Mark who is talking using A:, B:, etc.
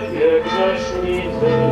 A: co do